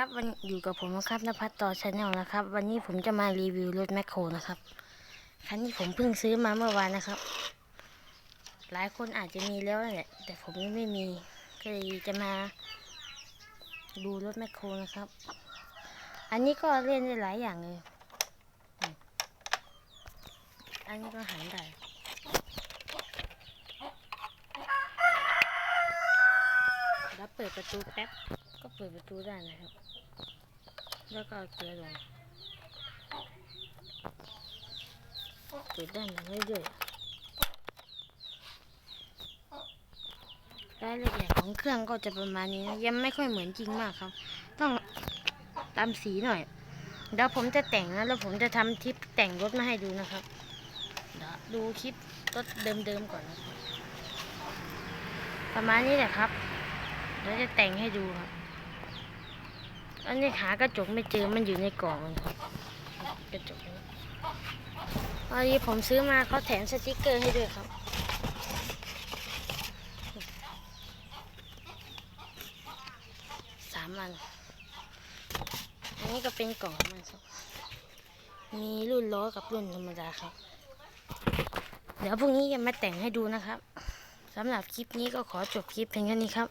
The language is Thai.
ครับวันอยู่กับผมนะครับนภัสต่อชาแนลนะครับ วันนี้ผมจะมารีวิวรถแมคโครนะครับคันนี้ผมเพิ่งซื้อมาเมื่อวานนะครับ หลายคนอาจจะมีแล้วแหละแต่ผมยังไม่มีก็เลยจะมาดูรถแมคโครนะครับ อันนี้ก็เล่นได้หลายอย่างเลย อันนี้ก็หันได้แล้วเปิดประตูแป๊บ ก็เปิดประตูได้นะครับ แล้วก็เอาเกียร์ลงเปิดได้านเรื่อยๆรายละเอียดของเครื่องก็จะประมาณนี้นะยังไม่ค่อยเหมือนจริงมากครับ ต้องตามสีหน่อยเดี๋ยวผมจะแต่งนะแล้วผมจะทำคลิปแต่งรถมาให้ดูนะครับเดี๋ยวดูคลิปรถเดิมๆก่อนนะประมาณนี้แหละครับเดี๋ยวจะแต่งให้ดูครับ อันนี้หากระจกไม่เจอมันอยู่ในกล่องครับกระจกอันนี้ผมซื้อมาเขาแถมสติกเกอร์ให้ด้วยครับสามอันอันนี้ก็เป็นกล่องของมันครับมีรุ่นล้อกับรุ่นธรรมดาครับ เดี๋ยวพรุ่งนี้จะมาแต่งให้ดูนะครับสำหรับคลิปนี้ก็ขอจบคลิปเพียงแค่นี้ครับ